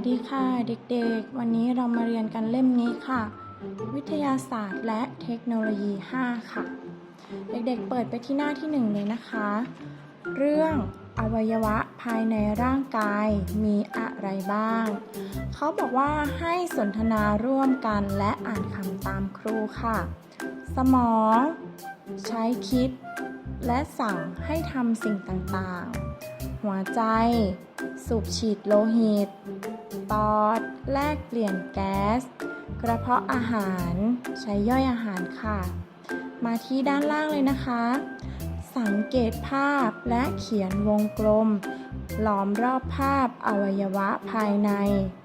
สดีค่ะเด็กๆ วันนี้เรามาเรียนกันเล่มนี้ค่ะ วิทยาศาสตร์และเทคโนโลยี 5 ค่ะ เด็กๆ เปิดไปที่หน้าที่ 1 เลยนะคะ เรื่องอวัยวะภายในร่างกายมีอะไรบ้าง เขาบอกว่าให้สนทนาร่วมกันและอ่านคำตามครูค่ะ สมอง ใช้คิด และสั่งให้ทำสิ่งต่างๆ หัวใจ สูบฉีดโลหิต ปอด แลกเปลี่ยนแก๊ส กระเพาะอาหาร ใช้ย่อยอาหารค่ะ มาที่ด้านล่างเลยนะคะ สังเกตภาพและเขียนวงกลม ล้อมรอบภาพอวัยวะภายใน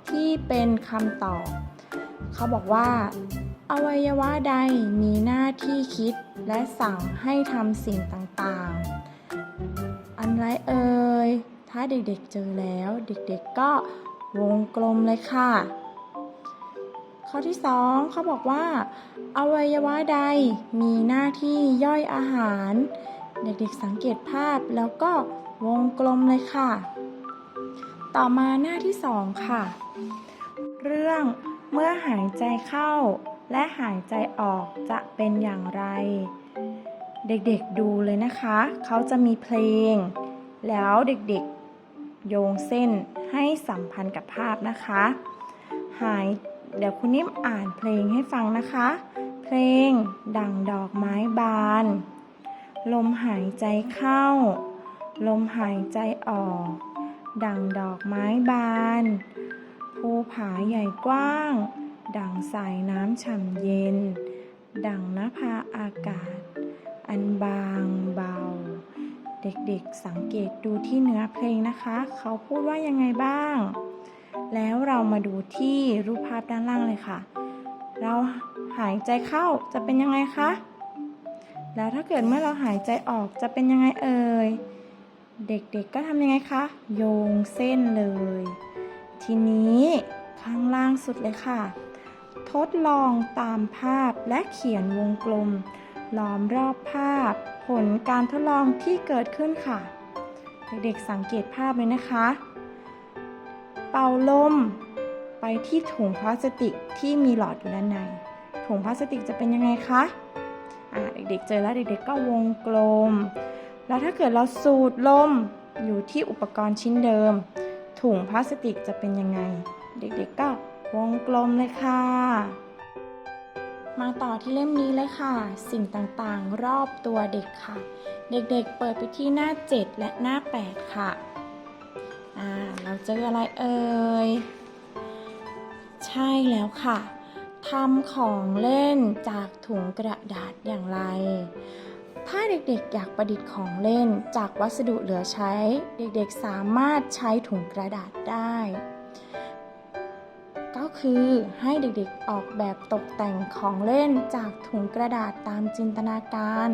ที่เป็นคำตอบ เขาบอกว่า อวัยวะใดมีหน้าที่คิดและสั่งให้ทำสิ่งต่างๆ อันไรเอ่ยถ้าเด็กๆเจอแล้ว เด็กๆก็ วงกลมเลยค่ะ ข้อที่สองเขาบอกว่า อวัยวะใดมีหน้าที่ย่อยอาหาร เด็กๆสังเกตภาพแล้วก็วงกลมเลยค่ะ ต่อมาหน้าที่สองค่ะ เรื่องเมื่อหายใจเข้า และหายใจออกจะเป็นอย่างไร เด็กๆดูเลยนะคะ เขาจะมีเพลง แล้วเด็กๆ โยงเส้นให้สัมพันธ์กับภาพนะคะ หายเดี๋ยวคุณนิ่มอ่านเพลงให้ฟังนะคะ เพลงดังดอกไม้บาน ลมหายใจเข้า ลมหายใจออก ดังดอกไม้บานภูผาใหญ่กว้าง ดังสายน้ำฉ่ำเย็น ดังนภาอากาศ อันบางเบา เด็กๆสังเกตดูที่เนื้อเพลงนะคะ เขาพูดว่ายังไงบ้าง แล้วเรามาดูที่รูปภาพด้านล่างเลยค่ะ เราหายใจเข้าจะเป็นยังไงคะ แล้วถ้าเกิดเมื่อเราหายใจออกจะเป็นยังไงเอ่ย เด็กๆก็ทำยังไงคะ โยงเส้นเลย ทีนี้ข้างล่างสุดเลยค่ะ ทดลองตามภาพและเขียนวงกลม ล้อมรอบภาพ ผลการทดลองที่เกิดขึ้นค่ะ เด็กๆสังเกตภาพเลยนะคะ เป่าลม ไปที่ถุงพลาสติกที่มีหลอดอยู่ด้านใน ถุงพลาสติกจะเป็นยังไงคะเด็กๆเจอแล้วเด็กๆก็วงกลม แล้วถ้าเกิดเราสูดลมอยู่ที่อุปกรณ์ชิ้นเดิม ถุงพลาสติกจะเป็นยังไง เด็กๆก็วงกลมเลยค่ะ มาต่อที่เล่มนี้เลยค่ะ สิ่งต่างๆ รอบตัวเด็กค่ะ เด็กๆเปิดไปที่หน้า 7 และหน้า 8 ค่ะอ่าเราเจออะไรเอ่ย ใช่แล้วค่ะทำของเล่นจากถุงกระดาษอย่างไร ถ้าเด็กๆ อยากประดิษฐ์ของเล่นจากวัสดุเหลือใช้ เด็กๆ สามารถใช้ถุงกระดาษได้ ก็คือให้เด็กๆออกแบบตกแต่งของเล่นจากถุงกระดาษตามจินตนาการ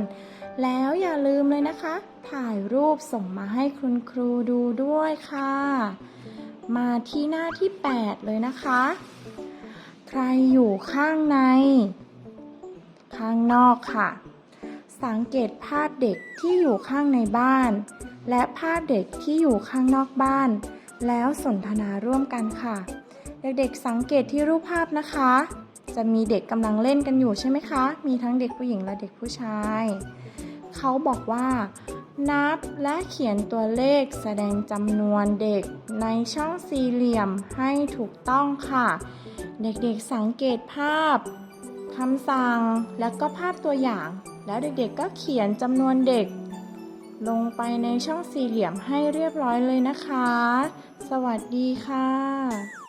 แล้วอย่าลืมเลยนะคะ ถ่ายรูปส่งมาให้คุณครูดูด้วยค่ะ มาที่หน้าที่ 8 เลยนะคะ ใครอยู่ข้างใน ข้างนอกค่ะ สังเกตภาพเด็กที่อยู่ข้างในบ้าน และภาพเด็กที่อยู่ข้างนอกบ้าน แล้วสนทนาร่วมกันค่ะ เด็กๆสังเกตที่รูปภาพนะคะ จะมีเด็กกำลังเล่นกันอยู่ใช่ไหมคะ มีทั้งเด็กผู้หญิงและเด็กผู้ชาย เขาบอกว่า นับและเขียนตัวเลขแสดงจำนวนเด็กในช่องสี่เหลี่ยมให้ถูกต้องค่ะ เด็กๆสังเกตภาพคำสั่งแล้วก็ภาพตัวอย่าง แล้วเด็กๆก็เขียนจำนวนเด็ก ลงไปในช่องสี่เหลี่ยมให้เรียบร้อยเลยนะคะ สวัสดีค่ะ